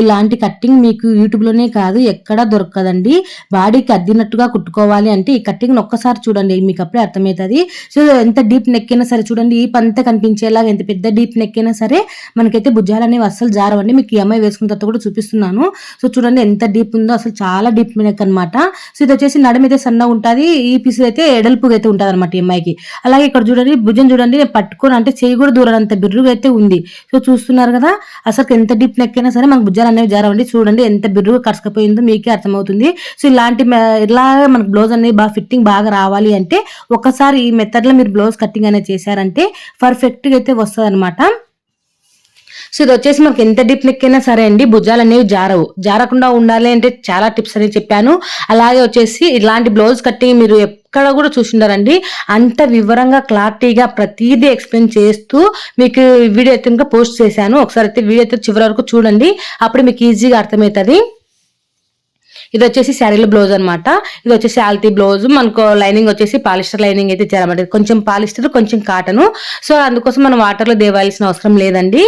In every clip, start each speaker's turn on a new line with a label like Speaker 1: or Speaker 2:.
Speaker 1: ఇలాంటి కట్టింగ్ మీకు యూట్యూబ్లోనే కాదు ఎక్కడా దొరకదండి. బాడీకి అద్దినట్టుగా కుట్టుకోవాలి అంటే ఈ కట్టింగ్ని ఒక్కసారి చూడండి మీకు అప్పుడే అర్థమవుతుంది. సో ఎంత డీప్ నెక్ అయినా సరే చూడండి ఈ పంత కనిపించేలాగా ఎంత పెద్ద డీప్ నెక్ అయినా సరే మనకైతే భుజాలు అనేవి అస్సలు జారవండి. మీకు ఈ అమ్మాయి వేసుకున్న తర్వాత కూడా చూపిస్తున్నాను. సో చూడండి ఎంత డీప్ ఉందో అసలు చాలా డీప్ నెక్ అనమాట సో ఇది వచ్చేసి నడమైతే అయితే సన్నగా ఉంటుంది ఈ పీస్ అయితే ఎడల్పుగా అయితే ఉంటుంది అనమాట ఈ అమ్మాయికి. అలాగే ఇక్కడ చూడండి భుజం చూడండి నేను పట్టుకొని అంటే చేయి కూడా దూరం అంత బిర్రుగా అయితే ఉంది. సో చూస్తున్నారు కదా అసలు ఎంత డీప్ నెక్ అయినా సరే మనకు భుజాలు అనేవి జారవండి. చూడండి ఎంత బిర్రుగా కరసకపోయిందో మీకే అర్థమవుతుంది. సో ఇలాంటి మె- ఇలాగే మనకు బ్లౌజ్ అనేది బాగా ఫిట్టింగ్ బాగా రావాలి అంటే ఒకసారి ఈ మెథడ్లో మీరు బ్లౌజ్ కటింగ్ అనేది చేశారంటే పర్ఫెక్ట్గా అయితే వస్తుంది అనమాట సో ఇది వచ్చేసి మనకి ఎంత డీప్ నెక్ అయినా సరే అండి భుజాలు అనేవి జారవు. జారకుండా ఉండాలి అంటే చాలా టిప్స్ అనేవి చెప్పాను. అలాగే వచ్చేసి ఇలాంటి బ్లౌజ్ కట్టింగ్ మీరు ఎక్కడ కూడా చూసిండారండి. అంత వివరంగా క్లారిటీగా ప్రతిదీ ఎక్స్ప్లెయిన్ చేస్తూ మీకు వీడియో అయితే ఇంకా పోస్ట్ చేశాను. ఒకసారి అయితే వీడియో అయితే చివరి వరకు చూడండి. అప్పుడు మీకు ఈజీగా అర్థమవుతుంది. ఇది వచ్చేసి శారీలో బ్లౌజ్ అనమాట ఇది వచ్చేసి ఆల్తీ బ్లౌజ్ మనకు లైనింగ్ వచ్చేసి పాలిస్టర్ లైనింగ్ అయితే ఇచ్చారన్నమాట కొంచెం పాలిస్టర్ కొంచెం కాటన్ సో అందుకోసం మనం వాటర్లో దేవాల్సిన అవసరం లేదండి.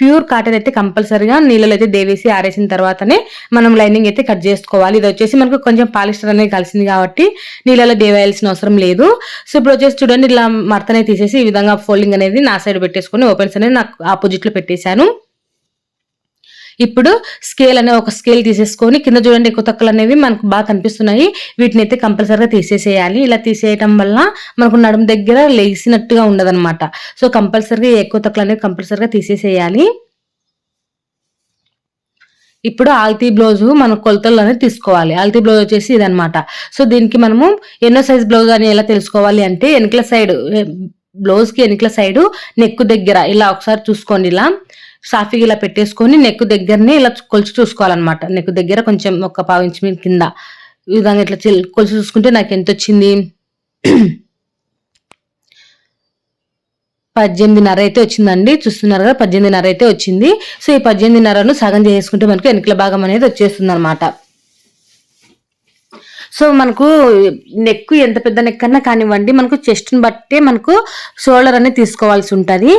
Speaker 1: ప్యూర్ కాటన్ అయితే కంపల్సరీగా నీళ్ళలో అయితే దేవేసి ఆరేసిన తర్వాతనే మనం లైనింగ్ అయితే కట్ చేసుకోవాలి. ఇది వచ్చేసి మనకు కొంచెం పాలిస్టర్ అనేది కలిసింది కాబట్టి నీళ్ళలో దేవేయాల్సిన అవసరం లేదు. సో ఇప్పుడు వచ్చేసి చూడండి ఇలా మడతనే తీసేసి ఈ విధంగా ఫోల్డింగ్ అనేది నా సైడ్ పెట్టేసుకొని ఓపెన్స్ అనేది నాకు ఆపోజిట్లో పెట్టేశాను. ఇప్పుడు స్కేల్ అనే ఒక స్కేల్ తీసేసుకొని కింద చూడండి ఎక్కువ తక్కువలు అనేవి మనకు బాగా కనిపిస్తున్నాయి. వీటిని అయితే కంపల్సరీగా తీసేసేయాలి. ఇలా తీసేయటం వల్ల మనకు నడుము దగ్గర లేసినట్టుగా ఉండదన్నమాట. సో కంపల్సరీగా ఎక్కువ తక్కువలు అనేవి కంపల్సరీగా తీసేసేయాలి. ఇప్పుడు ఆల్తీ బ్లౌజ్ మన కొలతలు అనేది తీసుకోవాలి. ఆల్తీ బ్లౌజ్ వచ్చేసి ఇదనమాట సో దీనికి మనము ఎన్నో సైజ్ బ్లౌజ్ అని ఎలా తెలుసుకోవాలి అంటే వెనుకల సైడ్ బ్లౌజ్కి వెనుకల సైడు సైడ్ నెక్ దగ్గర ఇలా ఒకసారి చూసుకోండి ఇలా. సాఫీగా ఇలా పెట్టేసుకొని నెక్ దగ్గరనే ఇలా కొలిచి చూసుకోవాలన్నమాట. నెక్ దగ్గర కొంచెం ఒక పావు ఇంచు మీద కింద. ఈ విధంగా ఇట్లా కొలిచి చూసుకుంటే నాకు ఎంత వచ్చింది పద్దెనిమిదిన్నర అయితే వచ్చిందండి. చూస్తున్నారు కదా పద్దెనిమిదిన్నర అయితే వచ్చింది. సో ఈ పద్దెనిమిదిన్నరను సగం చేసుకుంటే మనకు వెనుకల భాగం అనేది వచ్చేస్తుంది అనమాట సో మనకు నెక్ ఎంత పెద్ద నెక్ అన్నా కానివ్వండి మనకు చెస్ట్ని బట్టే మనకు షోల్డర్ అనేది తీసుకోవాల్సి ఉంటుంది.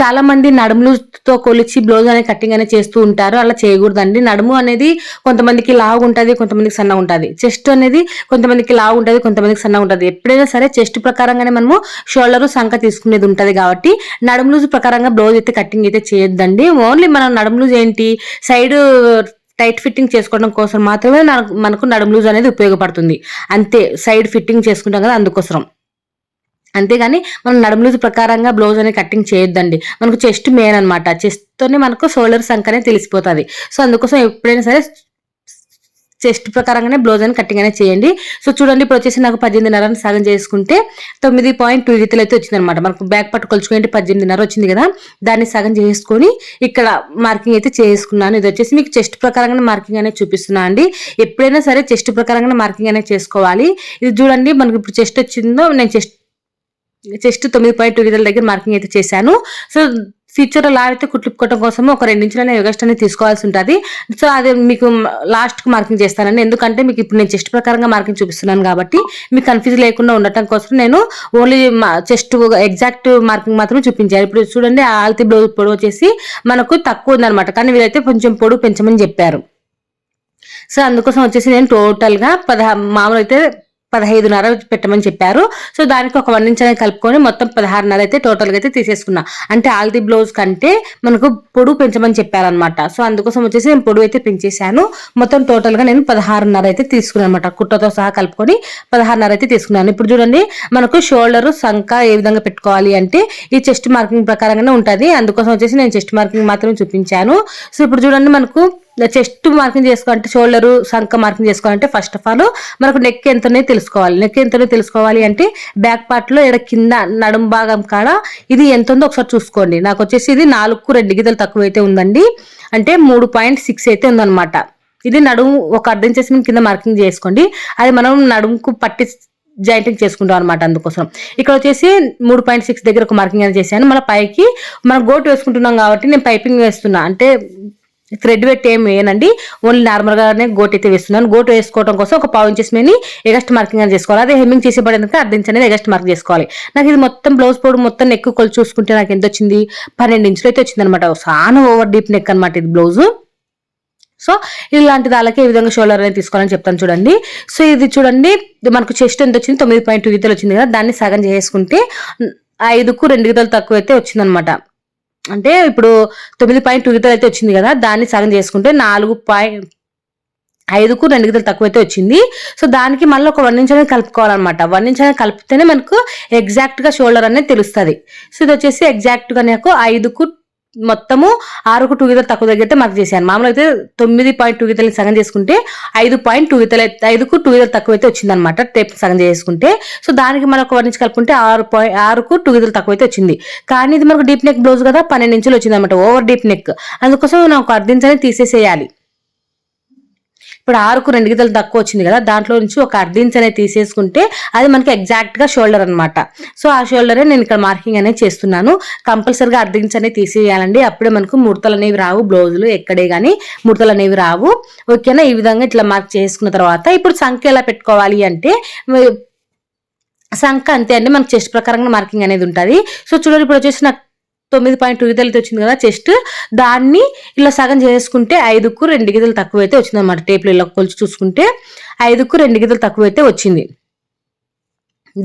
Speaker 1: చాలా మంది నడుములతో కొలిచి బ్లౌజ్ అనేది కటింగ్ అనేది చేస్తూ ఉంటారు. అలా చేయకూడదండి. నడుము అనేది కొంతమందికి లావు ఉంటుంది కొంతమందికి సన్నగా ఉంటుంది. చెస్ట్ అనేది కొంతమందికి లావు ఉంటుంది కొంతమందికి సన్నగా ఉంటుంది. ఎప్పుడైనా సరే చెస్ట్ ప్రకారంగానే మనము షోల్డర్ సంఖ తీసుకునేది ఉంటుంది కాబట్టి నడుము లూజ్ ప్రకారంగా బ్లౌజ్ అయితే కటింగ్ అయితే చేయొద్దండి. ఓన్లీ మనం నడుము లూజ్ ఏంటి? సైడ్ టైట్ ఫిట్టింగ్ చేసుకోవడం కోసం మాత్రమే మనకు నడుము లూజ్ అనేది ఉపయోగపడుతుంది. అంతే సైడ్ ఫిట్టింగ్ చేసుకుంటాం కదా అందుకోసం అంతేగాని మనం నడుము లూజ్ ప్రకారంగా బ్లౌజ్ అనేది కటింగ్ చేయొద్దండి. మనకు చెస్ట్ మెయిన్ అనమాట చెస్ట్ తోనే మనకు షోల్డర్ సంఖ అనేది తెలిసిపోతుంది. సో అందుకోసం ఎప్పుడైనా సరే చెస్ట్ ప్రకారంగానే బ్లౌజ్ అని కటింగ్ అనేది చేయండి. సో చూడండి ఇప్పుడు వచ్చేసి నాకు పద్దెనిమిదిన్నర సగం చేసుకుంటే తొమ్మిది పాయింట్ టూ రీతిలో అయితే వచ్చింది అనమాట మనకు బ్యాక్ పట్టు కొలుచుకుంటే పద్దెనిమిదిన్నర వచ్చింది కదా దాన్ని సగం చేసుకొని ఇక్కడ మార్కింగ్ అయితే చేసుకున్నాను. ఇది వచ్చేసి మీకు చెస్ట్ ప్రకారంగానే మార్కింగ్ అనేది చూపిస్తున్నా అండి. ఎప్పుడైనా సరే చెస్ట్ ప్రకారంగానే మార్కింగ్ అనేది చేసుకోవాలి. ఇది చూడండి మనకి ఇప్పుడు చెస్ట్ వచ్చిందో నేను చెస్ట్ చెస్ట్ తొమ్మిది పాయింట్ టూ దగ్గర మార్కింగ్ అయితే చేశాను. సో ఫ్యూచర్లో లా అయితే కుట్లుపుకోవడం కోసం ఒక రెండు యోగస్ట్ అనేది తీసుకోవాల్సి ఉంటుంది. సో అది మీకు లాస్ట్కి మార్కింగ్ చేస్తానండి. ఎందుకంటే మీకు ఇప్పుడు నేను చెస్ట్ ప్రకారంగా మార్కింగ్ చూపిస్తున్నాను కాబట్టి మీకు కన్ఫ్యూజ్ లేకుండా ఉండటం కోసం నేను ఓన్లీ చెస్ట్ ఎగ్జాక్ట్ మార్కింగ్ మాత్రమే చూపించాను. ఇప్పుడు చూడండి ఆల్తి బ్లౌజ్ పొడవు వచ్చేసి మనకు తక్కువ ఉందనమాట కానీ వీళ్ళైతే కొంచెం పొడవు పెంచమని చెప్పారు. సో అందుకోసం వచ్చేసి నేను టోటల్గా పదహా మామూలు అయితే పదహైదున్నర పెట్టమని చెప్పారు. సో దానికి ఒక వన్ ఇంచ్ అనేది కలుపుకొని మొత్తం పదహారున్నర అయితే టోటల్గా అయితే తీసేసుకున్నా. అంటే ఆల్ది బ్లౌజ్ కంటే మనకు పొడుగు పెంచమని చెప్పారనమాట సో అందుకోసం వచ్చేసి నేను పొడుగు అయితే పెంచేశాను. మొత్తం టోటల్గా నేను పదహారున్నర అయితే తీసుకున్నాను అనమాట కుట్టతో సహా కలుపుకొని పదహారున్నర అయితే తీసుకున్నాను. ఇప్పుడు చూడండి మనకు షోల్డర్ సంక ఏ విధంగా పెట్టుకోవాలి అంటే ఈ చెస్ట్ మార్కింగ్ ప్రకారంగానే ఉంటుంది. అందుకోసం వచ్చేసి నేను చెస్ట్ మార్కింగ్ మాత్రమే చూపించాను. సో ఇప్పుడు చూడండి మనకు చెస్ట్ మార్కింగ్ చేసుకోవాలంటే షోల్డరు సంక మార్కింగ్ చేసుకోవాలంటే ఫస్ట్ ఆఫ్ ఆల్ మనకు నెక్ ఎంతనే తెలుసుకోవాలి. నెక్ ఎంతనే తెలుసుకోవాలి అంటే బ్యాక్ పార్ట్లో ఇక్కడ కింద నడుం భాగం కాడ ఇది ఎంత ఉందో ఒకసారి చూసుకోండి. నాకు వచ్చేసి ఇది నాలుగు రెండు గీతలు తక్కువ అయితే ఉందండి. అంటే మూడు పాయింట్ సిక్స్ అయితే ఉందన్నమాట. ఇది నడుము ఒక అర్థం చేసి మనం కింద మార్కింగ్ చేసుకోండి. అది మనం నడుముకు పట్టి జాయింటింగ్ చేసుకుంటాం అనమాట అందుకోసం. ఇక్కడ వచ్చేసి మూడు పాయింట్ సిక్స్ దగ్గర ఒక మార్కింగ్ అనేది చేశాను. మన పైకి మనం గోటు వేసుకుంటున్నాం కాబట్టి నేను పైపింగ్ వేస్తున్నా. అంటే థ్రెడ్ పెట్టి ఏం వేయనండి ఓన్లీ నార్మల్గానే గోటు అయితే వేస్తున్నాను. గోటు వేసుకోవడం కోసం ఒక పావు ఇంచెస్ మీద ఎగస్ట్ మార్కింగ్ అని చేసుకోవాలి. అదే హెమ్మింగ్ చేసేపడేందుకు అర్ధ ఇంచ్ అనేది ఎగస్ట్ మార్క్ చేసుకోవాలి. నాకు ఇది మొత్తం బ్లౌజ్ పొడి మొత్తం నెక్ కొలు చూసుకుంటే నాకు ఎంత వచ్చింది? పన్నెండు ఇంచులు అయితే వచ్చింది అనమాట చాలా ఓవర్ డీప్ నెక్ అనమాట ఇది బ్లౌజు సో ఇలాంటి దానికి ఈ విధంగా షోల్డర్ అనేది తీసుకోవాలని చెప్తాను చూడండి. సో ఇది చూడండి. మనకు చెస్ట్ ఎంత వచ్చింది? తొమ్మిది పాయింట్ టూ గీతలు వచ్చింది కదా దాన్ని సగం చేసుకుంటే ఐదుకు రెండు గీతలు తక్కువ అయితే వచ్చిందనమాట అంటే ఇప్పుడు తొమ్మిది పాయింట్ టూ గీతలు అయితే వచ్చింది కదా దాన్ని సగం చేసుకుంటే నాలుగు పాయింట్ ఐదుకు రెండు గీతలు తక్కువైతే వచ్చింది. సో దానికి మళ్ళీ ఒక వన్ ఇంచ్ అనేది కలుపుకోవాలన్నమాట. వన్ ఇంచ్ అనేది కలిపితేనే మనకు ఎగ్జాక్ట్గా షోల్డర్ అనేది తెలుస్తుంది. సో ఇది వచ్చేసి ఎగ్జాక్ట్గా నాకు ఐదుకు మొత్తము ఆరుకు టూ గీతలు తక్కువ దగ్గర అయితే మార్క్ చేశాను మామూలుగా అయితే తొమ్మిది పాయింట్ టూ గీతలు సగం చేసుకుంటే ఐదు పాయింట్ టూ గీతలు ఐదుకు టూ గీతలు తక్కువ అయితే వచ్చిందనమాట టేప్ సగం చేసుకుంటే. సో దానికి మనకు వన్ ఇంచ్ కలుపుకుంటే ఆరు పాయింట్ ఆరుకు టూ గీతలు తక్కువ అయితే వచ్చింది. కానీ ఇది మనకు డీప్ నెక్ బ్లౌజ్ కదా పన్నెండు ఇంచులు వచ్చింది అనమాట ఓవర్ డీప్ నెక్. అందుకోసం నాకు అర్ధించని తీసేసేయాలి. ఇప్పుడు ఆరుకు రెండు గీతలు తక్కువ వచ్చింది కదా దాంట్లో నుంచి ఒక అర్ధించ్ అనేది తీసేసుకుంటే అది మనకి ఎగ్జాక్ట్గా షోల్డర్ అనమాట సో ఆ షోల్డరే నేను ఇక్కడ మార్కింగ్ అనేది చేస్తున్నాను. కంపల్సరిగా అర్ధించ్ అనేది తీసేయాలండి. అప్పుడే మనకు ముడతలు అనేవి రావు బ్లౌజులు ఎక్కడే కానీ ముడతలు అనేవి రావు. ఓకేనా ఈ విధంగా ఇట్లా మార్క్ చేసుకున్న తర్వాత ఇప్పుడు సంఖ్య ఎలా పెట్టుకోవాలి అంటే సంఖ అంతే అండి. మనకు చెస్ట్ ప్రకారంగా మార్కింగ్ అనేది ఉంటుంది. సో చూడండి ఇప్పుడు వచ్చేసి నాకు తొమ్మిది పాయింట్ టూ గీతలు వచ్చింది కదా చెస్ట్. దాన్ని ఇలా సగం చేసుకుంటే ఐదుకు రెండు గీతలు తక్కువ అయితే వచ్చింది అనమాట టేపులు ఇలా కొలిచి చూసుకుంటే. ఐదుకు రెండు గీతలు తక్కువ అయితే వచ్చింది.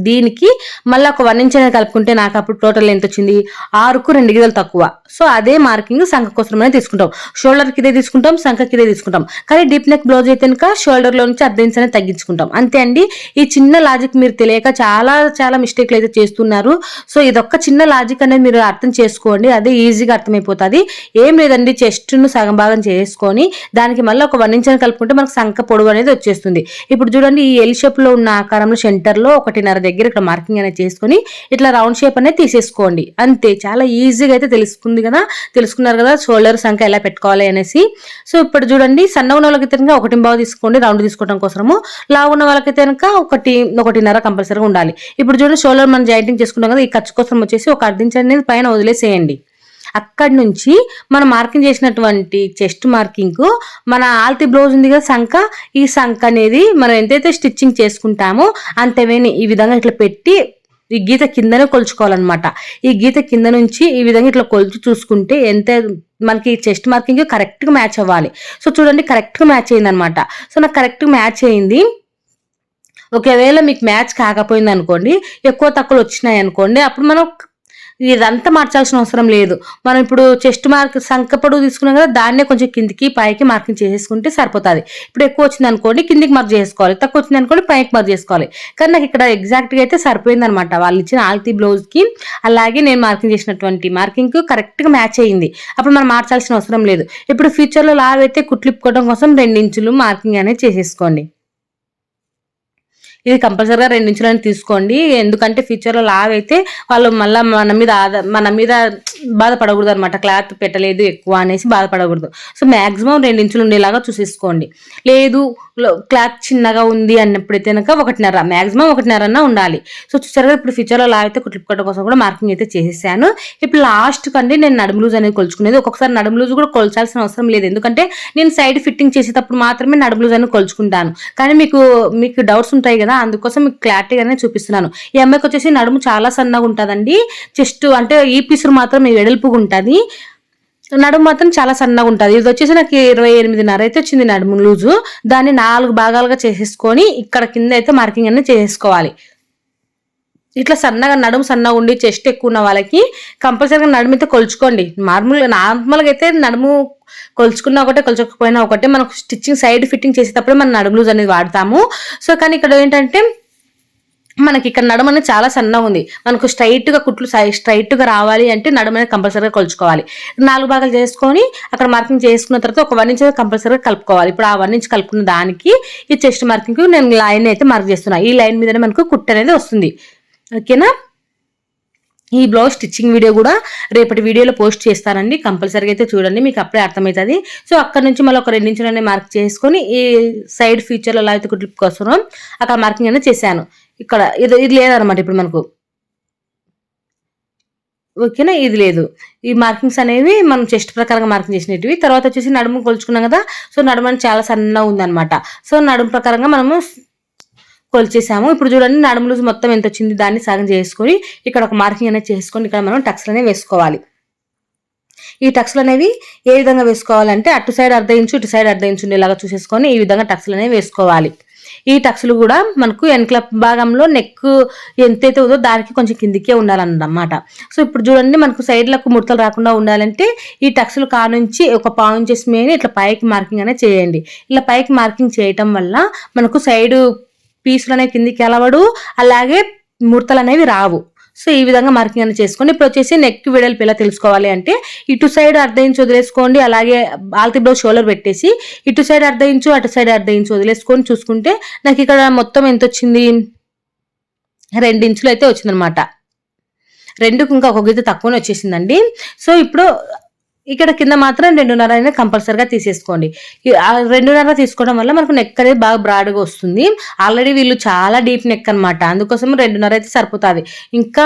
Speaker 1: దీనికి మళ్ళీ ఒక వన్ ఇంచ్ అనేది కలుపుకుంటే నాకు అప్పుడు టోటల్ ఎంత వచ్చింది. ఆరుకు రెండు గిదలు తక్కువ. సో అదే మార్కింగ్ సంఖ అనేది తీసుకుంటాం. షోల్డర్కి ఇదే తీసుకుంటాం సంఖకి ఇదే తీసుకుంటాం. కానీ డీప్ నెక్ బ్లౌజ్ అయితే కనుక షోల్డర్లో నుంచి అర్ధ ఇంచ్ అనేది తగ్గించుకుంటాం. అంతే అండి. ఈ చిన్న లాజిక్ మీరు తెలియక చాలా చాలా మిస్టేక్లు అయితే చేస్తున్నారు. సో ఇదొక్క చిన్న లాజిక్ అనేది మీరు అర్థం చేసుకోండి. అదే ఈజీగా అర్థమైపోతుంది. ఏం లేదండి. చెస్ట్ను సగం భాగం చేసుకొని దానికి మళ్ళీ ఒక వన్ ఇంచ్ కలుపుకుంటే మనకు సంఖ పొడుగు అనేది వచ్చేస్తుంది. ఇప్పుడు చూడండి ఈ ఎల్ షేప్లో ఉన్న ఆకారంలో సెంటర్లో ఒకటిన్నర దగ్గర ఇక్కడ మార్కింగ్ అనేది చేసుకొని ఇట్లా రౌండ్ షేప్ అనేది తీసేసుకోండి. అంతే. చాలా ఈజీగా అయితే తెలుసుకుంది కదా. తెలుసుకున్నారు కదా షోల్డర్ సంఖ్య ఎలా పెట్టుకోవాలి అనేసి. సో ఇప్పుడు చూడండి సన్న ఉన్న వాళ్ళకి కనుక ఒకటి బాగా తీసుకోండి రౌండ్ తీసుకోవడం కోసము లావు ఉన్న వాళ్ళకి కనుక ఒకటి ఒకటిన్నర కంపల్సరీగా ఉండాలి. ఇప్పుడు చూడండి షోల్డర్ మనం జాయింటింగ్ చేసుకుంటాం కదా ఈ ఖర్చు కోసం వచ్చేసి ఒక అర్ధించ అనేది పైన వదిలేసేయండి. అక్కడి నుంచి మనం మార్కింగ్ చేసినటువంటి చెస్ట్ మార్కింగ్ మన ఆల్తి బ్లౌజ్ ఉంది కదా సంఖ ఈ సంఖ అనేది మనం ఎంతైతే స్టిచ్చింగ్ చేసుకుంటామో అంతమేని ఈ విధంగా ఇట్లా పెట్టి ఈ గీత కిందనే కొలుచుకోవాలన్నమాట. ఈ గీత కింద నుంచి ఈ విధంగా ఇట్లా కొలుచు చూసుకుంటే ఎంత మనకి చెస్ట్ మార్కింగ్ కరెక్ట్గా మ్యాచ్ అవ్వాలి. సో చూడండి కరెక్ట్గా మ్యాచ్ అయింది అనమాట సో నాకు కరెక్ట్గా మ్యాచ్ అయింది. ఒకవేళ మీకు మ్యాచ్ కాకపోయింది అనుకోండి ఎక్కువ తక్కువలు వచ్చినాయి అనుకోండి అప్పుడు మనం ఇదంతా మార్చాల్సిన అవసరం లేదు. మనం ఇప్పుడు చెస్ట్ మార్క్ సంకపడు తీసుకున్నాం కదా దాన్నే కొంచెం కిందికి పైకి మార్కింగ్ చేసేసుకుంటే సరిపోతుంది. ఇప్పుడు ఎక్కువ వచ్చింది అనుకోండి కిందికి మార్క్ చేసుకోవాలి తక్కువ వచ్చింది అనుకోండి పైకి మార్క్ చేసుకోవాలి. కానీ నాకు ఇక్కడ ఎగ్జాక్ట్గా అయితే సరిపోయింది అనమాట వాళ్ళు ఇచ్చిన ఆల్తీ బ్లౌజ్కి అలాగే నేను మార్కింగ్ చేసినటువంటి మార్కింగ్ కరెక్ట్గా మ్యాచ్ అయ్యింది అప్పుడు మనం మార్చాల్సిన అవసరం లేదు. ఇప్పుడు ఫ్యూచర్లో లావ్ అయితే కుట్లిప్పుకోవడం కోసం రెండు ఇంచులు మార్కింగ్ అనేది చేసేసుకోండి. ఇది కంపల్సరీగా రెండు ఇంచులని తీసుకోండి. ఎందుకంటే ఫ్యూచర్లో లావ్ అయితే వాళ్ళు మళ్ళీ మన మీద మన మీద బాధపడకూడదు అనమాట క్లాత్ పెట్టలేదు ఎక్కువ అనేసి బాధపడకూడదు. సో మ్యాక్సిమం రెండు ఇంచులు ఉండేలాగా చూసేసుకోండి. లేదు క్లాత్ చిన్నగా ఉంది అన్నప్పుడైతే కనుక ఒకటిన్నర మ్యాక్సిమం ఒకటిన్నర అన్న ఉండాలి. సో చూసారుగా ఇప్పుడు ఫ్యూచర్లో అలా అయితే కుట్లిప్పుకోవడం కోసం కూడా మార్కింగ్ అయితే చేసేసాను. ఇప్పుడు లాస్ట్ కండి నేను నడుము లూజ్ అనేది కొలుచుకునేది. ఒక్కొక్కసారి నడుము లూజ్ కూడా కొలచాల్సిన అవసరం లేదు. ఎందుకంటే నేను సైడ్ ఫిట్టింగ్ చేసేటప్పుడు మాత్రమే నడుము లూజ్ అనేది కొలుచుకుంటాను. కానీ మీకు మీకు డౌట్స్ ఉంటాయి కదా అందుకోసం మీకు క్లారిటీగానే చూపిస్తున్నాను. ఈ అమ్మాయికి వచ్చేసి నడుము చాలా సన్నగా ఉంటుందండి. చెస్ట్ అంటే ఈ పీసులు మాత్రం వెడల్పుగా ఉంటుంది. నడుము మాత్రం చాలా సన్నగా ఉంటుంది. ఇది వచ్చేసి నాకు ఇరవై ఎనిమిదిన్నర అయితే వచ్చింది నడుము లూజు. దాన్ని నాలుగు భాగాలుగా చేసేసుకొని ఇక్కడ కింద అయితే మార్కింగ్ అనేది చేసేసుకోవాలి. ఇట్లా సన్నగా నడుము సన్నగా ఉండి చెస్ట్ ఎక్కువ ఉన్న వాళ్ళకి కంపల్సరీగా నడుము అయితే కొలుచుకోండి. నార్మల్గా నార్మల్గా అయితే నడుము కొలుచుకున్నా ఒకటే కొలుచకపోయినా ఒకటే. మనకు స్టిచ్చింగ్ సైడ్ ఫిట్టింగ్ చేసేటప్పుడు మనం నడుము లూజ్ అనేది వాడతాము. సో కానీ ఇక్కడ ఏంటంటే మనకి ఇక్కడ నడుము అనేది చాలా సన్నగా ఉంది. మనకు స్ట్రైట్గా కుట్లు స్ట్రైట్గా రావాలి అంటే నడుము కంపల్సరీగా కొలుచుకోవాలి. నాలుగు భాగాలు చేసుకొని అక్కడ మార్కింగ్ చేసుకున్న తర్వాత ఒక వన్ ఇంచ్ కంపల్సరీగా కలుపుకోవాలి. ఇప్పుడు ఆ వన్ ఇంచ్ కలుపుకున్న దానికి ఈ చెస్ట్ మార్కింగ్ నేను లైన్ అయితే మార్క్ చేస్తున్నాను ఈ లైన్ మీదనే మనకు కుట్ అనేది వస్తుంది. ఓకేనా ఈ బ్లౌజ్ స్టిచ్చింగ్ వీడియో కూడా రేపటి వీడియోలో పోస్ట్ చేస్తానండి. కంపల్సరీగా అయితే చూడండి మీకు అప్పుడే అర్థమవుతుంది. సో అక్కడ నుంచి మళ్ళీ ఒక రెండించులనే మార్క్ చేసుకొని ఈ సైడ్ ఫీచర్లో ఎలా అయితే కుట్లిప్ కోసం అక్కడ మార్కింగ్ అనేది చేశాను. ఇక్కడ ఇది ఇది లేదనమాట ఇప్పుడు మనకు. ఓకేనా? ఇది లేదు. ఈ మార్కింగ్స్ అనేవి మనం చెస్ట్ ప్రకారంగా మార్కింగ్ చేసినవి తర్వాత వచ్చేసి నడుము కొలుచుకున్నాం కదా సో నడుము అనేది చాలా సన్నగా ఉందన్నమాట. సో నడుము ప్రకారంగా మనము కొలిచేసాము. ఇప్పుడు చూడండి నడుము లూజ్ మొత్తం ఎంత వచ్చింది దాన్ని సగం చేసుకొని ఇక్కడ ఒక మార్కింగ్ అనేది చేసుకొని ఇక్కడ మనం టక్స్లు అనేవి వేసుకోవాలి. ఈ టక్స్లు అనేవి ఏ విధంగా వేసుకోవాలంటే అటు సైడ్ అర్ధ ఇంచు ఇటు సైడ్ అర్ధ ఇంచు ఉండేలాగా చూసేసుకొని ఈ విధంగా టక్స్లు అనేవి వేసుకోవాలి. ఈ టక్స్లు కూడా మనకు వెనకల భాగంలో నెక్ ఎంతైతే ఉందో దానికి కొంచెం కిందికే ఉండాలన్నమాట. సో ఇప్పుడు చూడండి మనకు సైడ్లకు ముడతలు రాకుండా ఉండాలంటే ఈ టక్స్లు కానుంచి ఒక పావు ఇంచెస్ మీద ఇట్లా పైకి మార్కింగ్ అనేది చేయండి. ఇలా పైకి మార్కింగ్ చేయటం వల్ల మనకు సైడ్ పీసులు అనేవి కిందికి ఎలవడు అలాగే ముడతలు అనేవి రావు. సో ఈ విధంగా మార్కింగ్ అనేది చేసుకోండి ఇప్పుడు వచ్చేసి నెక్ వెడల్పు ఎలా తెలుసుకోవాలి అంటే ఇటు సైడ్ అర్ధ ఇంచు వదిలేసుకోండి అలాగే ఆల్తి బ్లౌజ్ షోలర్ పెట్టేసి ఇటు సైడ్ అర్ధ ఇంచు అటు సైడ్ అర్ధ ఇంచు వదిలేసుకొని చూసుకుంటే నాకు ఇక్కడ మొత్తం ఎంత వచ్చింది? రెండు ఇంచులు అయితే వచ్చిందనమాట రెండుకు ఇంకా ఒక గీత తక్కువనే వచ్చేసిందండి. సో ఇప్పుడు ఇక్కడ కింద మాత్రం రెండున్నర అనేది కంపల్సరిగా తీసేసుకోండి. రెండున్నర తీసుకోవడం వల్ల మనకు నెక్ అనేది బాగా బ్రాడ్గా వస్తుంది. ఆల్రెడీ వీళ్ళు చాలా డీప్ నెక్ అనమాట అందుకోసం రెండున్నర అయితే సరిపోతుంది. ఇంకా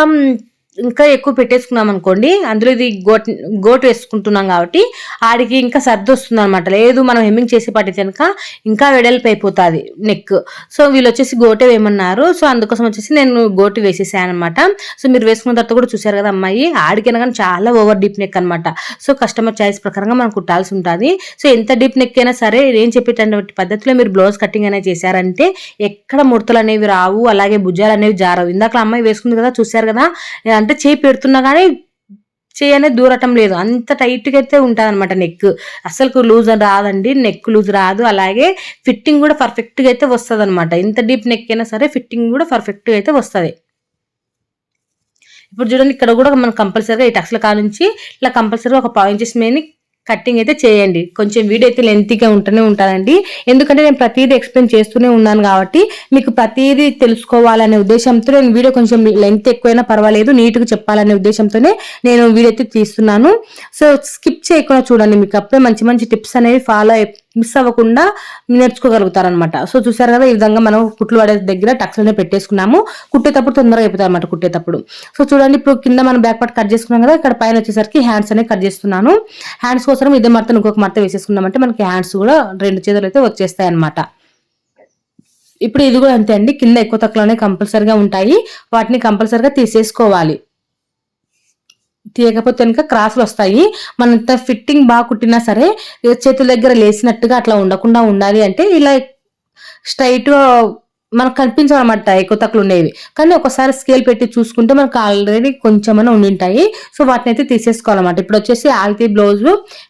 Speaker 1: ఇంకా ఎక్కువ పెట్టేసుకున్నాం అనుకోండి అందులో ఇది గోట్ గోటు వేసుకుంటున్నాం కాబట్టి ఆడికి ఇంకా సర్ది వస్తుంది అనమాట లేదు మనం హెమ్మింగ్ చేసి పట్టి కనుక ఇంకా వెడల్పు అయిపోతుంది నెక్. సో వీళ్ళు వచ్చేసి గోటే వేయమన్నారు. సో అందుకోసం వచ్చేసి నేను గోటు వేసేసాను అనమాట సో మీరు వేసుకున్న తర్వాత కూడా చూసారు కదా అమ్మాయి ఆడికైనా కానీ చాలా ఓవర్ డీప్ నెక్ అనమాట సో కస్టమర్ చాయిస్ ప్రకారంగా మనం కుట్టాల్సి ఉంటుంది. సో ఎంత డీప్ నెక్ అయినా సరే నేను చెప్పేటటువంటి పద్ధతిలో మీరు బ్లౌజ్ కటింగ్ అనేది చేశారంటే ఎక్కడ ముడతలు అనేవి రావు అలాగే భుజాలు అనేవి జారవు. ఇందాక అమ్మాయి వేసుకుంది కదా చూసారు కదా అంటే చేయి పెడుతున్నా కానీ చేయి అనేది దూరటం లేదు. అంత టైట్గా అయితే ఉంటుంది అనమాట నెక్ అసలు లూజ్ రాదండి. నెక్ లూజ్ రాదు. అలాగే ఫిట్టింగ్ కూడా పర్ఫెక్ట్గా అయితే వస్తుంది అనమాట ఎంత డీప్ నెక్ అయినా సరే ఫిట్టింగ్ కూడా పర్ఫెక్ట్గా అయితే వస్తుంది. ఇప్పుడు చూడండి ఇక్కడ కూడా మనం కంపల్సరీగా ఈ టక్స్ల కాడ నుంచి ఇలా కంపల్సరీగా ఒక పాయింట్ చేసి కట్టింగ్ అయితే చేయండి. కొంచెం వీడియో అయితే లెంతీగా ఉంటూనే ఉంటానండి ఎందుకంటే నేను ప్రతిదీ ఎక్స్ప్లెయిన్ చేస్తూనే ఉన్నాను కాబట్టి మీకు ప్రతిదీ తెలుసుకోవాలనే ఉద్దేశంతో నేను వీడియో కొంచెం లెంత్ ఎక్కువైనా పర్వాలేదు నీట్గా చెప్పాలనే ఉద్దేశంతోనే నేను వీడియో అయితే తీస్తున్నాను. సో స్కిప్ చేయకుండా చూడండి. మీకు అప్పుడే మంచి మంచి టిప్స్ అనేవి ఫాలో మిస్ అవ్వకుండా నేర్చుకోగలుగుతారనమాట సో చూసారు కదా ఈ విధంగా మనం కుట్లు పడే దగ్గర టక్స్లోనే అనేవి పెట్టేసుకున్నాము. కుట్టేటప్పుడు తొందరగా అయిపోతాయి అనమాట కుట్టేటప్పుడు. సో చూడండి ఇప్పుడు కింద మనం బ్యాక్ పార్ట్ కట్ చేసుకున్నాం కదా ఇక్కడ పైన వచ్చేసరికి హ్యాండ్స్ అనేవి కట్ చేస్తున్నాను. హ్యాండ్స్ కోసం ఇదే మడత ఇంకొక మడత వేసేసుకున్నామంటే మనకి హ్యాండ్స్ కూడా రెండు చేతులు అయితే వచ్చేస్తాయి అనమాట ఇప్పుడు ఇది కూడా అంతే అండి. కింద ఎక్కువ తక్కువలోనే కంపల్సరిగా ఉంటాయి. వాటిని కంపల్సరిగా తీసేసుకోవాలి. తీయకపోతే కనుక క్రాసులు వస్తాయి. మనంత ఫిట్టింగ్ బాగా కుట్టినా సరే చేతుల దగ్గర లేసినట్టుగా అట్లా ఉండకుండా ఉండాలి అంటే ఇలా స్ట్రైట్ మనకు కనిపించాలన్నమాట ఎక్కువ తక్కువ ఉండేవి. కానీ ఒకసారి స్కేల్ పెట్టి చూసుకుంటే మనకు ఆల్రెడీ కొంచెమైనా ఉండింటాయి. సో వాటిని అయితే తీసేసుకోవాలన్నమాట. ఇప్పుడు వచ్చేసి ఆల్తీ బ్లౌజ్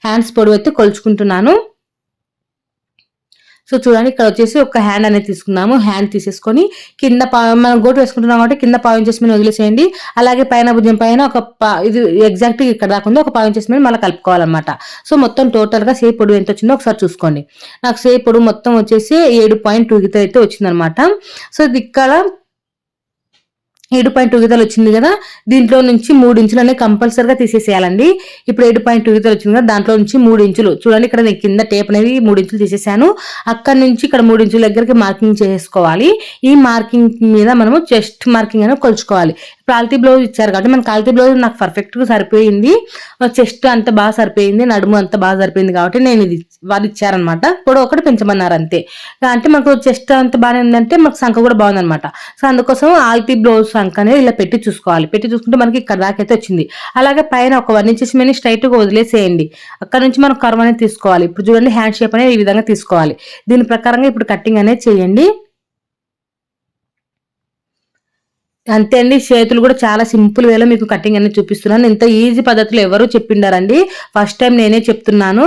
Speaker 1: హ్యాండ్స్ పొడవు అయితే కొలుచుకుంటున్నాను. సో చూడండి ఇక్కడ వచ్చేసి ఒక హ్యాండ్ అనేది తీసుకున్నాము. హ్యాండ్ తీసేసుకొని కింద మనం గోటు వేసుకుంటున్నాం కాబట్టి కింద పావు ఇంచెస్ మీద వదిలేసేయండి. అలాగే పైన భుజం పైన ఒక పా ఇది ఎగ్జాక్ట్ ఇక్కడ దాకా ఒక పావు ఇంచెస్ మీద మళ్ళీ కలుపుకోవాలన్నమాట. సో మొత్తం టోటల్గా సేపు పొడవు ఎంత వచ్చిందో ఒకసారి చూసుకోండి. నాకు సేపు పొడవు మొత్తం వచ్చేసి ఏడు పాయింట్ టూ గీత అయితే వచ్చిందనమాట సో ఇది ఇక్కడ ఏడు పాయింట్ టూ గీతలు వచ్చింది కదా దీంట్లో నుంచి మూడు ఇంచులు అనేది కంపల్సరిగా తీసేసేయాలండి. ఇప్పుడు ఏడు పాయింట్ టూ గీతలు వచ్చింది కదా దాంట్లో నుంచి మూడు ఇంచులు. చూడండి ఇక్కడ నేను కింద టేప్ అనేది మూడు ఇంచులు తీసేసాను. అక్కడ నుంచి ఇక్కడ మూడు ఇంచుల దగ్గరికి మార్కింగ్ చేసుకోవాలి. ఈ మార్కింగ్ మీద మనము చెస్ట్ మార్కింగ్ అనేది కొలుచుకోవాలి. ఇప్పుడు ఆల్తీ బ్లౌజ్ ఇచ్చారు కాబట్టి మన కాల్తీ బ్లౌజ్ నాకు పర్ఫెక్ట్గా సరిపోయింది. చెస్ట్ అంత బాగా సరిపోయింది నడుము అంత బాగా సరిపోయింది కాబట్టి నేను ఇది వాళ్ళు ఇచ్చారనమాట పొడవు ఒకటి పెంచమన్నారు అంతే. అంటే మాకు చెస్ట్ అంత బాగానే ఉందంటే మాకు సంఖ కూడా బాగుందన్నమాట. సో అందుకోసం ఆల్తీ బ్లౌజ్ సంఖ అనేది ఇలా పెట్టి చూసుకోవాలి. పెట్టి చూసుకుంటే మనకి ఇక్కడ దాకైతే వచ్చింది. అలాగే పైన ఒక వన్ ఇంచెస్ మీద స్ట్రైట్గా వదిలేసేయండి. అక్కడ నుంచి మనం కర్వ్ అనేది తీసుకోవాలి. ఇప్పుడు చూడండి హ్యాండ్ షేప్ అనేది ఈ విధంగా తీసుకోవాలి. దీని ప్రకారంగా ఇప్పుడు కటింగ్ అనేది చేయండి. అంతే అండి. చేతులు కూడా చాలా సింపుల్ వేలో మీకు కటింగ్ అనేది చూపిస్తున్నాను. ఇంత ఈజీ పద్ధతిలో ఎవరు చెప్పిండారండి? ఫస్ట్ టైం నేనే చెప్తున్నాను.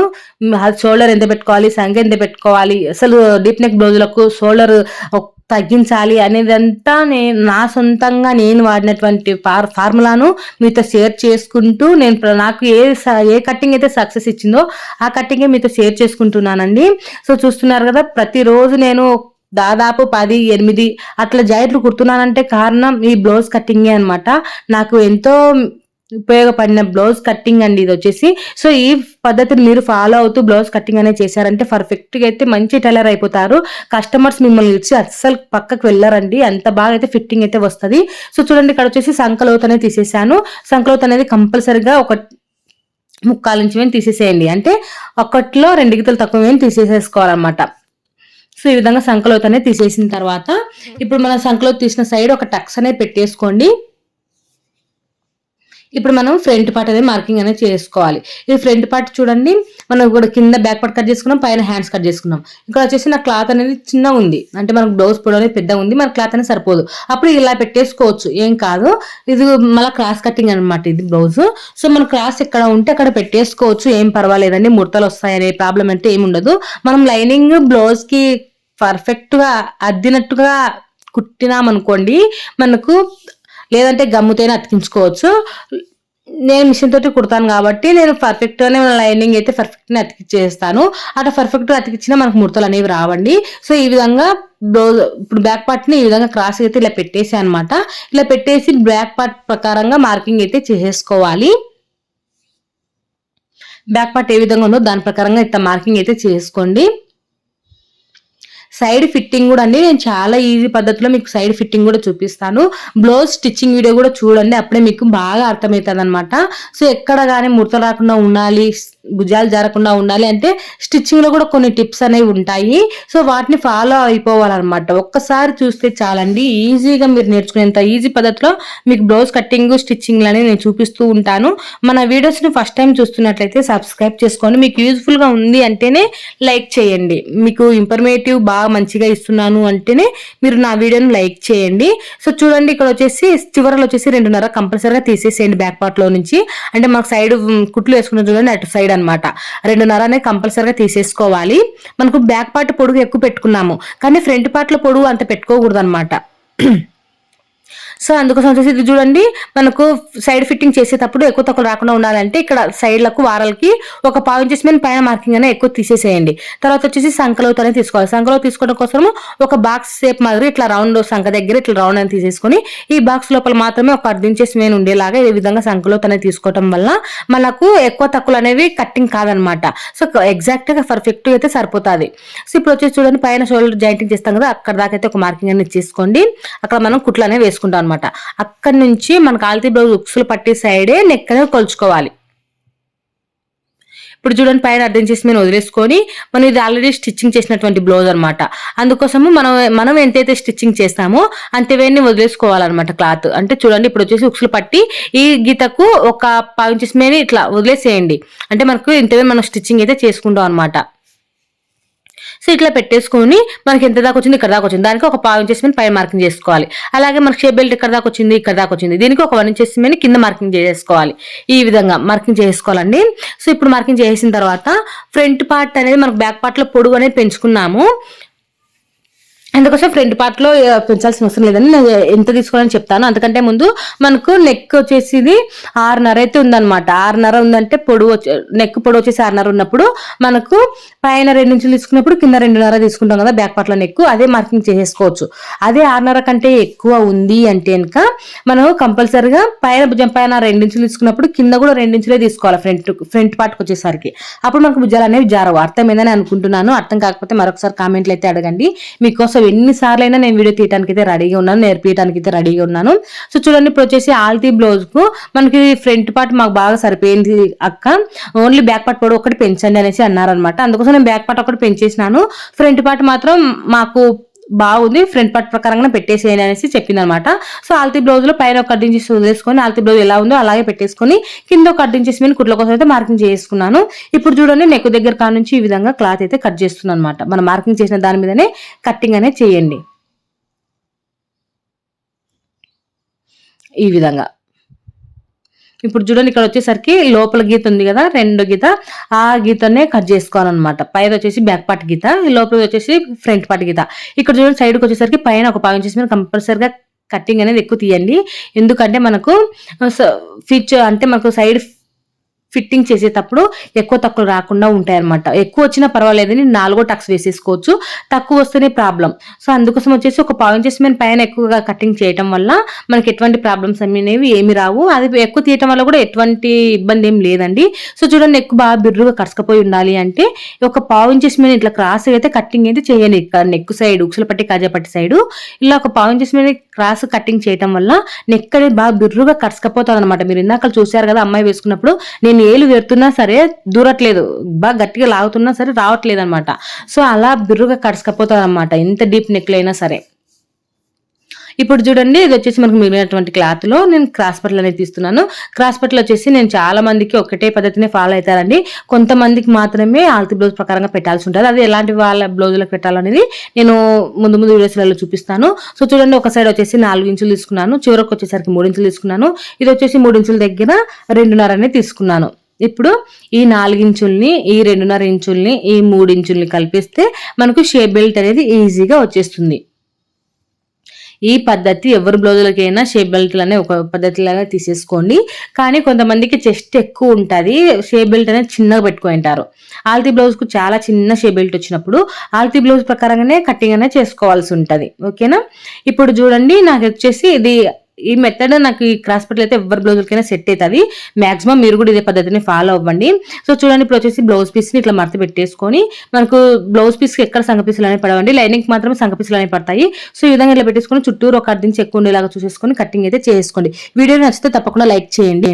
Speaker 1: షోల్డర్ ఎంత పెట్టుకోవాలి? సంగ ఎంత పెట్టుకోవాలి? అసలు డీప్ నెక్ బ్లౌజులకు షోల్డర్ తగ్గించాలి అనేదంతా నేను నా సొంతంగా నేను వాడినటువంటి ఫార్ ఫార్ములాను మీతో షేర్ చేసుకుంటూ నేను నాకు ఏ స- ఏ కటింగ్ అయితే సక్సెస్ ఇచ్చిందో ఆ కటింగే మీతో షేర్ చేసుకుంటున్నానండి. సో చూస్తున్నారు కదా ప్రతిరోజు నేను దాదాపు పది ఎనిమిది అట్లా జాకెట్లు కుడుతున్నానంటే కారణం ఈ బ్లౌజ్ కటింగే అనమాట నాకు ఎంతో ఉపయోగపడిన బ్లౌజ్ కట్టింగ్ అండి ఇది వచ్చేసి. సో ఈ పద్ధతిని మీరు ఫాలో అవుతూ బ్లౌజ్ కట్టింగ్ అనేది చేశారంటే పర్ఫెక్ట్గా అయితే మంచి టైలర్ అయిపోతారు. కస్టమర్స్ మిమ్మల్ని ఇచ్చి అస్సలు పక్కకు వెళ్ళారండి. అంత బాగా అయితే ఫిట్టింగ్ అయితే వస్తుంది. సో చూడండి ఇక్కడ వచ్చేసి సంకలోత్ అనేది తీసేసాను. సంకలోత్ అనేది కంపల్సరిగా ఒక ముక్కాల నుంచి మేము తీసేసేయండి. అంటే ఒకటిలో రెండు గీతలు తక్కువ మేము తీసేసేసుకోవాలన్నమాట. సో ఈ విధంగా సంకలోత్ అనేది తీసేసిన తర్వాత ఇప్పుడు మన సంకలోత్ తీసిన సైడ్ ఒక టక్స్ అనేది పెట్టేసుకోండి. ఇప్పుడు మనం ఫ్రంట్ పార్ట్ అనేది మార్కింగ్ అనేది చేసుకోవాలి. ఇది ఫ్రంట్ పార్ట్ చూడండి మనం కూడా కింద బ్యాక్ పార్ట్ కట్ చేసుకున్నాం పైన హ్యాండ్స్ కట్ చేసుకున్నాం. ఇక్కడ వచ్చేసి నా క్లాత్ అనేది చిన్నగా ఉంది. అంటే మనకు బ్లౌజ్ పొడవు అనేది పెద్దగా ఉంది మన క్లాత్ అనేది సరిపోదు. అప్పుడు ఇలా పెట్టేసుకోవచ్చు. ఏం కాదు ఇది మళ్ళీ క్రాస్ కటింగ్ అనమాట ఇది బ్లౌజ్. సో మన క్రాస్ ఎక్కడ ఉంటే అక్కడ పెట్టేసుకోవచ్చు. ఏం పర్వాలేదండి ముడతలు వస్తాయనే ప్రాబ్లం అంటే ఏమి ఉండదు. మనం లైనింగ్ బ్లౌజ్కి పర్ఫెక్ట్గా అద్దినట్టుగా కుట్టినామనుకోండి మనకు లేదంటే గమ్ముతోనే అతికించుకోవచ్చు. నేను మిషన్ తోటి కుడతాను కాబట్టి నేను పర్ఫెక్ట్ లైనింగ్ అయితే పర్ఫెక్ట్గా అతికిచ్చేస్తాను. అట్లా పర్ఫెక్ట్ అతికిచ్చినా మనకు ముడతలు అనేవి రావండి. సో ఈ విధంగా బ్లౌజ్ ఇప్పుడు బ్యాక్ పార్ట్ని ఈ విధంగా క్రాస్ అయితే ఇలా పెట్టేసి అనమాట ఇలా పెట్టేసి బ్యాక్ పార్ట్ ప్రకారంగా మార్కింగ్ అయితే చేసేసుకోవాలి. బ్యాక్ పార్ట్ ఏ విధంగా ఉందో దాని ప్రకారంగా ఇట్లా మార్కింగ్ అయితే చేసుకోండి సైడ్ ఫిట్టింగ్ కూడా అండి. నేను చాలా ఈజీ పద్ధతిలో మీకు సైడ్ ఫిట్టింగ్ కూడా చూపిస్తాను. బ్లౌజ్ స్టిచ్చింగ్ వీడియో కూడా చూడండి. అప్పుడే మీకు బాగా అర్థమవుతుంది అనమాట సో ఎక్కడ కానీ ముడత రాకుండా ఉండాలి. భుజాలు జరగకుండా ఉండాలి అంటే స్టిచ్చింగ్లో కూడా కొన్ని టిప్స్ అనేవి ఉంటాయి. సో వాటిని ఫాలో అయిపోవాలన్నమాట. ఒక్కసారి చూస్తే చాలండి. ఈజీగా మీరు నేర్చుకునేంత ఈజీ పద్ధతిలో మీకు బ్లౌజ్ కట్టింగ్ స్టిచ్చింగ్ అనేవి నేను చూపిస్తూ ఉంటాను. మన వీడియోస్ని ఫస్ట్ టైం చూస్తున్నట్లయితే సబ్స్క్రైబ్ చేసుకోండి. మీకు యూజ్ఫుల్గా ఉంది అంటేనే లైక్ చేయండి. మీకు ఇన్ఫర్మేటివ్ బాగా మంచిగా ఇస్తున్నాను అంటేనే మీరు నా వీడియోని లైక్ చేయండి. సో చూడండి ఇక్కడ వచ్చేసి చివరలో వచ్చేసి రెండున్నర కంపల్సరీగా తీసేసేయండి బ్యాక్ పార్ట్లో నుంచి. అంటే మాకు సైడ్ కుట్లు వేసుకున్న చూడండి అటు సైడ్ అనమాట రెండున్నర అనేది కంపల్సరీగా తీసేసుకోవాలి. మనకు బ్యాక్ పార్ట్ పొడుగు ఎక్కువ పెట్టుకున్నాము. కానీ ఫ్రంట్ పార్ట్లో పొడుగు అంత పెట్టుకోకూడదు అనమాట సో అందుకోసం వచ్చేసి ఇది చూడండి మనకు సైడ్ ఫిట్టింగ్ చేసేటప్పుడు ఎక్కువ తక్కువ రాకుండా ఉండాలంటే ఇక్కడ సైడ్లకు వారాలకి ఒక పావు ఇంచెస్ మీద పైన మార్కింగ్ అనేది ఎక్కువ తీసేసేయండి. తర్వాత వచ్చేసి సంకలోత్ అనేది తీసుకోవాలి. సంకలో తీసుకోవడం కోసము ఒక బాక్స్ షేప్ మాదిరి ఇట్లా రౌండ్ సంఖ దగ్గర ఇట్లా రౌండ్ అని తీసేసుకొని ఈ బాక్స్ లోపల మాత్రమే ఒక అర్ధ ఇంచెస్ మీద ఉండేలాగా ఈ విధంగా సంకలోత్ అనేది తీసుకోవటం వల్ల మనకు ఎక్కువ తక్కువలు అనేవి కట్టింగ్ కాదనమాట. సో ఎగ్జాక్ట్గా పర్ఫెక్ట్ అయితే సరిపోతుంది. సో ఇప్పుడు వచ్చేసి చూడండి పైన షోల్డర్ జాయింటింగ్ చేస్తాం కదా అక్కడ దాకా అయితే ఒక మార్కింగ్ అనేది చేసుకోండి అక్కడ మనం కుట్లు అనేవి వేసుకుంటాం అనమాట అక్కడి నుంచి మనకు ఆల్తీ బ్లౌజ్ ఉక్సులు పట్టే సైడే నెక్ అనేది కొలుచుకోవాలి. ఇప్పుడు చూడండి పైన అర్థం చేసి మేము వదిలేసుకొని మనం ఇది ఆల్రెడీ స్టిచ్చింగ్ చేసినటువంటి బ్లౌజ్ అనమాట అందుకోసము మనం మనం ఎంతైతే స్టిచ్చింగ్ చేస్తామో అంతవేన్ని వదిలేసుకోవాలన్నమాట క్లాత్ అంటే చూడండి ఇప్పుడు వచ్చేసి ఉక్సులు పట్టి ఈ గీతకు ఒక పావు ఇంచెస్ మీద ఇట్లా వదిలేసేయండి. అంటే మనకు ఇంతవే మనం స్టిచ్చింగ్ అయితే చేసుకుంటాం అనమాట సో ఇట్లా పెట్టేసుకొని మనకి ఎంత దాకా వచ్చింది ఇక్కడ దాకా వచ్చింది. దానికి ఒక పావు ఇంచెస్ మీద పై మార్కింగ్ చేసుకోవాలి. అలాగే మనకి షేప్ బెల్ట్ ఇక్కడ దాకా వచ్చింది ఇక్కడ దాకా వచ్చింది. దీనికి ఒక వన్ ఇంచెస్ మీద కింద మార్కింగ్ చేసుకోవాలి. ఈ విధంగా మార్కింగ్ చేసుకోవాలండి. సో ఇప్పుడు మార్కింగ్ చేసిన తర్వాత ఫ్రంట్ పార్ట్ అనేది మనకు బ్యాక్ పార్ట్లో పొడుగు అనేది పెంచుకున్నాము. అందుకోసం ఫ్రంట్ పార్ట్లో పెంచాల్సిన అవసరం లేదని నేను ఎంత తీసుకోవాలని చెప్తాను అందుకంటే ముందు మనకు నెక్ వచ్చేసి ఇది ఆరున్నర అయితే ఉందన్నమాట. ఆరున్నర ఉందంటే పొడవు వచ్చే నెక్ పొడవు వచ్చేసి ఆరున్నర ఉన్నప్పుడు మనకు పైన రెండు ఇంచులు తీసుకున్నప్పుడు కింద రెండున్నర తీసుకుంటాం కదా బ్యాక్ పార్ట్లో నెక్ అదే మార్కింగ్ చేసేసుకోవచ్చు. అదే ఆరున్నర కంటే ఎక్కువ ఉంది అంటే కనుక మనం కంపల్సరిగా పైన భుజం పైన రెండు ఇంచులు తీసుకున్నప్పుడు కింద కూడా రెండించులే తీసుకోవాలి ఫ్రంట్ ఫ్రంట్ పార్ట్కి వచ్చేసరికి. అప్పుడు మనకు భుజాలు అనేవి జారవు. అర్థమైందని అనుకుంటున్నాను. అర్థం కాకపోతే మరొకసారి కామెంట్లు అయితే అడగండి. మీకోసం ఎన్నిసార్లు అయినా నేను వీడియో తీయడానికి అయితే రెడీగా ఉన్నాను నేర్పించడానికి అయితే రెడీగా ఉన్నాను. సో చూడండి ఇప్పుడు వచ్చేసి ఆల్తీ బ్లౌజ్కు మనకి ఫ్రంట్ పార్ట్ మాకు బాగా సరిపోయింది అక్క. ఓన్లీ బ్యాక్ పార్ట్ పొడవు ఒకటి పెంచండి అనేసి అన్నారనమాట అందుకోసం నేను బ్యాక్ పార్ట్ ఒకటి పెంచేసినాను. ఫ్రంట్ పార్ట్ మాత్రం మాకు బాగుంది. ఫ్రంట్ పార్ట్ ప్రకారంగా పెట్టేసేయని అనేసి చెప్పింది అనమాట సో ఆల్తీ బ్లౌజ్లో పైన ఒక కటింగ్ చేసి వదిలేసుకొని ఆల్తీ బ్లౌజ్ ఎలా ఉందో అలాగే పెట్టేసుకొని కింద ఒక కటింగ్ చేసి మీద కుట్ల కోసం అయితే మార్కింగ్ చేసుకున్నాను ఇప్పుడు చూడండి నెక్ దగ్గర కాడ నుంచి ఈ విధంగా క్లాత్ అయితే కట్ చేస్తున్నాను అనమాట మనం మార్కింగ్ చేసిన దాని మీదనే కట్టింగ్ అనేది చేయండి. ఈ విధంగా. ఇప్పుడు చూడండి ఇక్కడ వచ్చేసరికి లోపల గీత ఉంది కదా రెండు గీత. ఆ గీతనే కట్ చేసుకోవాలన్నమాట. పైన వచ్చేసి బ్యాక్ పార్ట్ గీత ఈ లోపల వచ్చేసి ఫ్రంట్ పార్ట్ గీత. ఇక్కడ చూడండి సైడ్కి వచ్చేసరికి పైన ఒక పావు ఇంచెస్ మీరు కంపల్సరిగా కటింగ్ అనేది ఎక్కువ తీయండి. ఎందుకంటే మనకు ఫీచర్ అంటే మనకు సైడ్ ఫిట్టింగ్ చేసేటప్పుడు ఎక్కువ తక్కువ రాకుండా ఉంటాయి అనమాట ఎక్కువ వచ్చినా పర్వాలేదని నాలుగో టక్స్ వేసేసుకోవచ్చు. తక్కువ వస్తేనే ప్రాబ్లం. సో అందుకోసం వచ్చేసి ఒక పావు ఇంచెస్ మేము పైన ఎక్కువగా కటింగ్ చేయటం వల్ల మనకి ఎటువంటి ప్రాబ్లమ్స్ అనేవి ఏమి రావు. అది ఎక్కువ తీయటం వల్ల కూడా ఎటువంటి ఇబ్బంది ఏం లేదండి. సో చూడండి ఎక్కువ బాగా బిర్రుగా కరసకపోయి ఉండాలి అంటే ఒక పావు ఇంచెస్ మీద ఇట్లా క్రాస్ అయితే కటింగ్ అయితే చేయండి నెక్ సైడ్ ఉక్సుల పట్టి కాజా పట్టి సైడ్. ఇలా ఒక పావు ఇంచెస్ మీద క్రాస్ కటింగ్ చేయటం వల్ల నెక్ అనేది బాగా బిర్రుగా కరసకపోతుంది అనమాట మీరు ఇందాక చూశారు కదా అమ్మాయి వేసుకున్నప్పుడు నేను ఏలు పెడుతున్నా సరే దూరట్లేదు. బాగా గట్టిగా లాగుతున్నా సరే రావట్లేదు అనమాట సో అలా బిర్రుగా కరసకపోతుంది అనమాట ఎంత డీప్ నెక్లైనా సరే. ఇప్పుడు చూడండి ఇది వచ్చేసి మనకు మిగిలినటువంటి క్లాత్లో నేను క్రాస్ పట్లు అనేది తీస్తున్నాను. క్రాస్ పట్లు వచ్చేసి నేను చాలా మందికి ఒకటే పద్ధతిని ఫాలో అవుతారండి. కొంతమందికి మాత్రమే ఆల్తి బ్లౌజ్ ప్రకారంగా పెట్టాల్సి ఉంటుంది. అది ఎలాంటి వాళ్ళ బ్లౌజులకు పెట్టాలనేది నేను ముందు ముందు వీడియోస్లలో చూపిస్తాను. సో చూడండి ఒక సైడ్ వచ్చేసి నాలుగు ఇంచులు తీసుకున్నాను. చివరకు వచ్చేసరికి మూడు ఇంచులు తీసుకున్నాను. ఇది వచ్చేసి మూడు ఇంచుల దగ్గర రెండున్నర అనేది తీసుకున్నాను. ఇప్పుడు ఈ నాలుగించుల్ని ఈ రెండున్నర ఇంచుల్ని ఈ మూడు ఇంచుల్ని కలిపిస్తే మనకు షేప్ బెల్ట్ అనేది ఈజీగా వచ్చేస్తుంది. ఈ పద్ధతి ఎవరి బ్లౌజులకైనా షేప్ బెల్ట్లు అనే ఒక పద్ధతిలాగా తీసేసుకోండి. కానీ కొంతమందికి చెస్ట్ ఎక్కువ ఉంటుంది షేప్ బెల్ట్ అనేది చిన్నగా పెట్టుకుంటారు ఆల్తీ బ్లౌజ్కు చాలా చిన్న షేప్ బెల్ట్ వచ్చినప్పుడు ఆల్తీ బ్లౌజ్ ప్రకారంగానే కటింగ్ అనేది చేసుకోవాల్సి ఉంటుంది. ఓకేనా? ఇప్పుడు చూడండి నాకు వచ్చేసి ఇది ఈ మెథడ్ నాకు ఈ క్రాస్ పట్లు అయితే ఎవరి బ్లౌజులకైనా సెట్ అవుతుంది. మాక్సిమం మీరు కూడా ఇదే పద్ధతిని ఫాలో అవ్వండి. సో చూడండి ఇప్పుడు వచ్చేసి బ్లౌజ్ పీస్ని ఇట్లా మడత పెట్టేసుకొని మనకు బ్లౌజ్ పీస్కి ఎక్కడ సంగ అనేవి పడవండి. లైనింగ్ మాత్రం సంగ అనేవి పడతాయి. సో ఈ విధంగా ఇట్లా పెట్టేసుకొని చుట్టూరు ఒక అర్థించి ఎక్కువ ఉండేలాగా చూసేసుకొని కటింగ్ అయితే చేసుకోండి. వీడియో నచ్చితే తప్పకుండా లైక్ చేయండి.